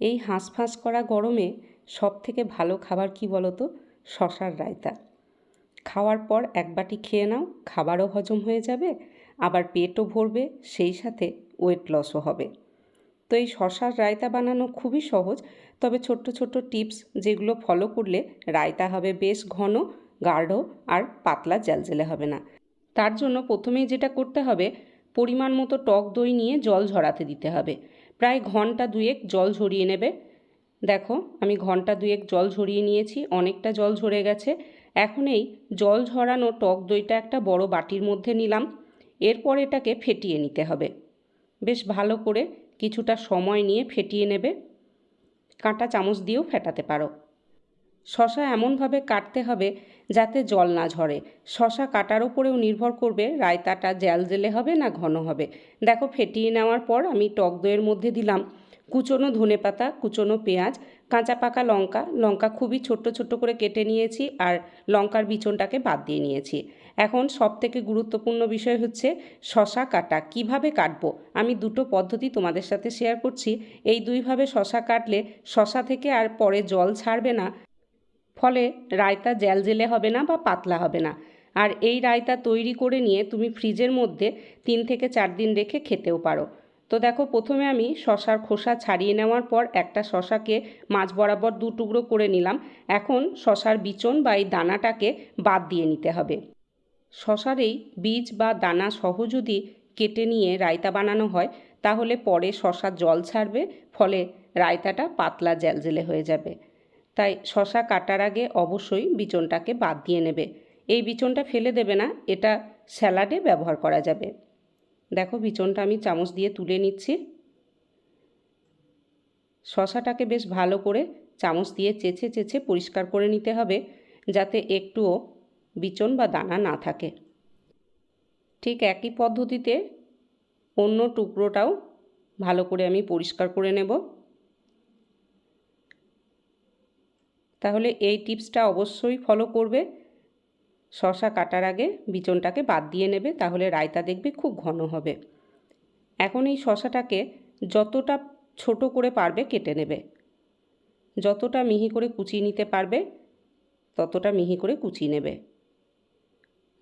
এই হাঁসফাঁস করা গরমে সব থেকে ভালো খাবার কি বলো তো শশার রায়তা। খাওয়ার পর এক বাটি খেয়ে নাও, খাবারও হজম হয়ে যাবে, আবার পেটও ভরবে, সেই সাথে ওয়েট লসও হবে। তো এই শশার রায়তা বানানো খুবই সহজ, তবে ছোট্ট ছোট্ট টিপস যেগুলো ফলো করলে রায়তা হবে বেশ ঘন, গাঢ় আর পাতলা জ্যালজেলে হবে না। তার জন্য প্রথমেই যেটা করতে হবে, পরিমাণ মতো টক দই নিয়ে জল ঝরাতে দিতে হবে। প্রায় ঘণ্টা দুয়েক জল ঝরিয়ে নেবে। দেখো, আমি ঘণ্টা দুয়েক জল ঝরিয়ে নিয়েছি, অনেকটা জল ঝরে গেছে। এখন এই জল ঝরানো টক দইটা একটা বড় বাটির মধ্যে নিলাম। এরপর এটাকে ফেটিয়ে নিতে হবে। বেশ ভালো করে কিছুটা সময় নিয়ে ফেটিয়ে নেবে। কাঁটা চামচ দিয়েও ফেটাতে পারো। শশা এমনভাবে কাটতে হবে যাতে জল না ঝরে। শশা কাটার ওপরেও নির্ভর করবে রায়তাটা জ্যাল জেলে হবে না ঘন হবে। দেখো ফেটিয়ে নেওয়ার পর আমি টক দইয়ের মধ্যে দিলাম। কুচনো ধনে পাতা, কুচনো পেঁয়াজ, কাঁচা পাকা লঙ্কা। লঙ্কা খুবই ছোট্ট ছোট্ট করে কেটে নিয়েছি আর লঙ্কার বিচনটাকে বাদ দিয়ে নিয়েছি। এখন সব থেকে গুরুত্বপূর্ণ বিষয় হচ্ছে শশা কাটা। কীভাবে কাটবো? আমি দুটো পদ্ধতি তোমাদের সাথে শেয়ার করছি। এই দুইভাবে শশা কাটলে শশা থেকে আর পরে জল ছাড়বে না। ফলে রায়তা জ্যালজেলে হবে না বা পাতলা হবে না। আর এই রায়তা তৈরি করে নিয়ে তুমি ফ্রিজের মধ্যে তিন থেকে চার দিন রেখে খেতেও পারো। তো দেখো, প্রথমে আমি শশার খোসা ছাড়িয়ে নেওয়ার পর একটা শশাকে মাছ বরাবর দু টুকরো করে নিলাম। এখন শশার বিচন বা এই দানাটাকে বাদ দিয়ে নিতে হবে। শশার এই বীজ বা দানা সহ যদি কেটে নিয়ে রায়তা বানানো হয়, তাহলে পরে শশা জল ছাড়বে, ফলে রায়তাটা পাতলা জ্যালজেলে হয়ে যাবে। তাই শশা কাটার আগে অবশ্যই বিচনটাকে বাদ দিয়ে নেবে। এই বিচনটা ফেলে দেবে না, এটা স্যালাডে ব্যবহার করা যাবে। দেখো বিচনটা আমি চামচ দিয়ে তুলে নিচ্ছি। শশাটাকে বেশ ভালো করে চামচ দিয়ে চেঁচে চেঁচে পরিষ্কার করে নিতে হবে, যাতে একটুও বিচন বা দানা না থাকে। ঠিক একই পদ্ধতিতে অন্য টুকরোটাও ভালো করে আমি পরিষ্কার করে নেব। তাহলে এই টিপসটা অবশ্যই ফলো করবে। শশা কাটার আগে বিচনটাকে বাদ দিয়ে নেবে, তাহলে রায়তা দেখবে খুব ঘন হবে। এখন এই শশাটাকে যতটা ছোট করে পারবে কেটে নেবে। যতটা মিহি করে কুচিয়ে নিতে পারবে, ততটা মিহি করে কুচিয়ে নেবে।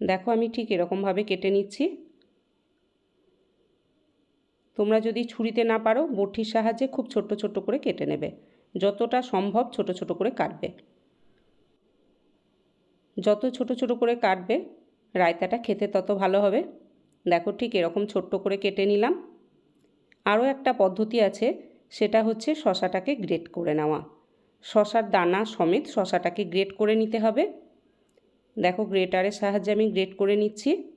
দেখো আমি ঠিক এরকমভাবে কেটে নিচ্ছি। তোমরা যদি ছুরিতে না পারো, বটির সাহায্যে খুব ছোট্ট ছোট্ট করে কেটে নেবে। যতটা সম্ভব ছোট ছোট করে কাটবে। যত ছোট ছোট করে কাটবে, রায়তাটা খেতে তত ভালো হবে। দেখো ঠিক এরকম ছোট্ট করে কেটে নিলাম। আরও একটা পদ্ধতি আছে, সেটা হচ্ছে শশাটাকে গ্রেট করে নেওয়া। শশার দানা সমেত শশাটাকে গ্রেট করে নিতে হবে। দেখো গ্রেটারের সাহায্যে আমি গ্রেট করে নিচ্ছি।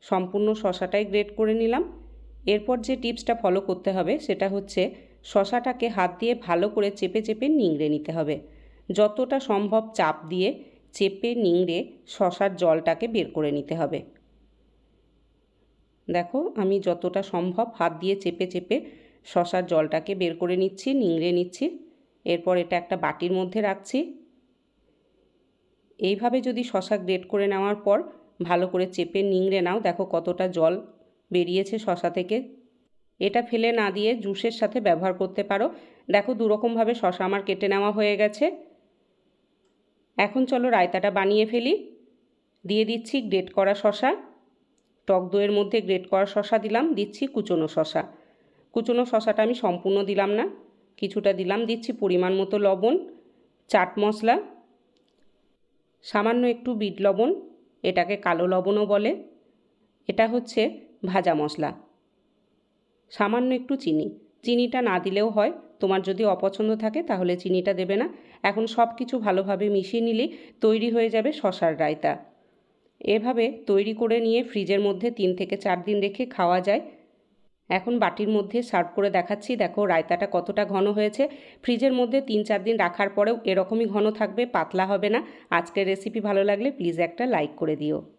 সম্পূর্ণ শশাটাই গ্রেট করে নিলাম। এরপর যে টিপসটা ফলো করতে হবে, সেটা হচ্ছে শশাটাকে হাত দিয়ে ভালো করে চেপে চেপে নিংড়ে নিতে হবে। যতটা সম্ভব চাপ দিয়ে চেপে নিংড়ে শশার জলটাকে বের করে নিতে হবে। দেখো, আমি যতটা সম্ভব হাত দিয়ে চেপে চেপে শশার জলটাকে বের করে নিচ্ছি, নিংড়ে নিচ্ছি। এরপর এটা একটা বাটির মধ্যে রাখছি। এইভাবে যদি শশা গ্রেট করে নেওয়ার পর ভালো করে চেপে নিংড়ে নাও, দেখো কতটা জল বেরিয়েছে শশা থেকে। এটা ফেলে না দিয়ে জুসের সাথে ব্যবহার করতে পারো। দেখো দুরকমভাবে শশা আমার কেটে নেওয়া হয়ে গেছে। এখন চলো রায়তাটা বানিয়ে ফেলি। দিয়ে দিচ্ছি গ্রেট করা শশা। টক দইয়ের মধ্যে গ্রেট করা শশা দিলাম, দিচ্ছি কুচনো শশা। কুচনো শশাটা আমি সম্পূর্ণ দিলাম না, কিছুটা দিলাম, দিচ্ছি পরিমাণ মতো লবণ, চাট মশলা, সামান্য একটু বিট লবণ, এটাকে কালো লবণও বলে। এটা হচ্ছে ভাজা মশলা। সামান্য একটু চিনি। চিনিটা না দিলেও হয়। তোমার যদি অপছন্দ থাকে তাহলে চিনিটা দেবে না। এখন সব কিছু ভালোভাবে মিশিয়ে নিলেই তৈরি হয়ে যাবে শশার রায়তা। এভাবে তৈরি করে নিয়ে ফ্রিজের মধ্যে তিন থেকে চার দিন রেখে খাওয়া যায়। এখন বাটির মধ্যে সার্ভ করে দেখাচ্ছি। দেখো রায়তাটা কতটা ঘন হয়েছে। ফ্রিজের মধ্যে তিন চার দিন রাখার পরেও এরকমই ঘন থাকবে, পাতলা হবে না। আজকের রেসিপি ভালো লাগলে প্লিজ একটা লাইক করে দিও।